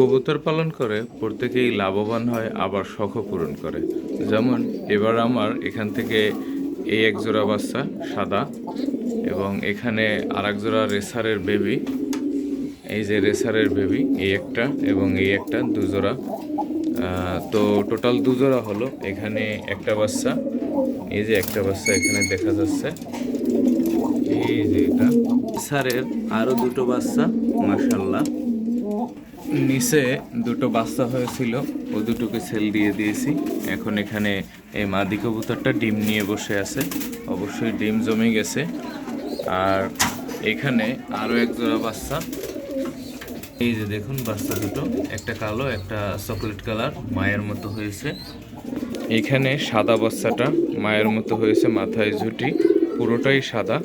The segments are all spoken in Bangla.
কবুতর পালন করে, প্রত্যেকেই লাভবান হয়, আবার শখও পূরণ করে। যেমন, এবার আমার এখান থেকে এই এক জোড়া বাচ্চা, সাদা, এবং এখানে আর এক জোড়া রেসারের বেবি। এই যে রেসারের বেবি, এই একটা এবং এই একটা দুজোড়া তো টোটাল দুজোড়া হলো। এখানে একটা বাচ্চা, এই যে একটা বাচ্চা এখানে দেখা যাচ্ছে। এই যে এটা। রেসারের আরও দুটো বাচ্চা মাশাল্লাহ নিচে দুটো বাচ্চা হয়েছিল, ও দুটোকে সেল দিয়ে দিয়েছি। এখন এখানে এই মাদি কবুতরটা ডিম নিয়ে বসে আছে। অবশ্যই ডিম জমে গেছে। আর এখানে আরও এক জোড়া বাচ্চা। এই যে দেখুন, বাচ্চা দুটো, একটা কালো, একটা চকলেট কালার, মায়ের মতো হয়েছে। এখানে সাদা বাচ্চাটা, মায়ের মতো হয়েছে, মাথায় ঝুটি, পুরোটাই সাদা।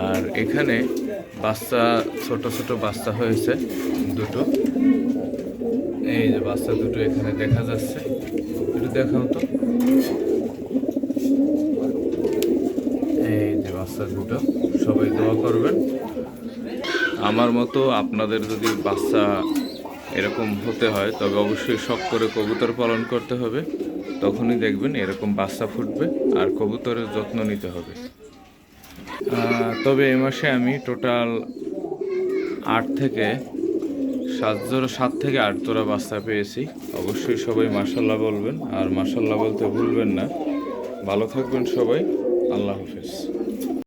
আর এখানে বাচ্চা, ছোট ছোট বাচ্চা হয়েছে দুটো। এই যে বাচ্চা দুটো এখানে দেখা যাচ্ছে। একটু দেখাও তো। এই যে বাচ্চা দুটো, সবাই দোয়া করবেন। আমার মতো আপনাদের যদি বাচ্চা এরকম হতে হয়, তবে অবশ্যই শখ করে কবুতর পালন করতে হবে। তখনই দেখবেন এরকম বাচ্চা ফুটবে আর কবুতরের যত্ন নিতে হবে। তবে এ মাসে আমি টোটাল আট থেকে সাত জোড়া, সাত থেকে আট জোড়া বাস্তা পেয়েছি। অবশ্যই সবাই মাসাল্লাহ বলবেন, আর মাসাল্লাহ বলতে ভুলবেন না। ভালো থাকবেন সবাই। আল্লাহ হাফেজ।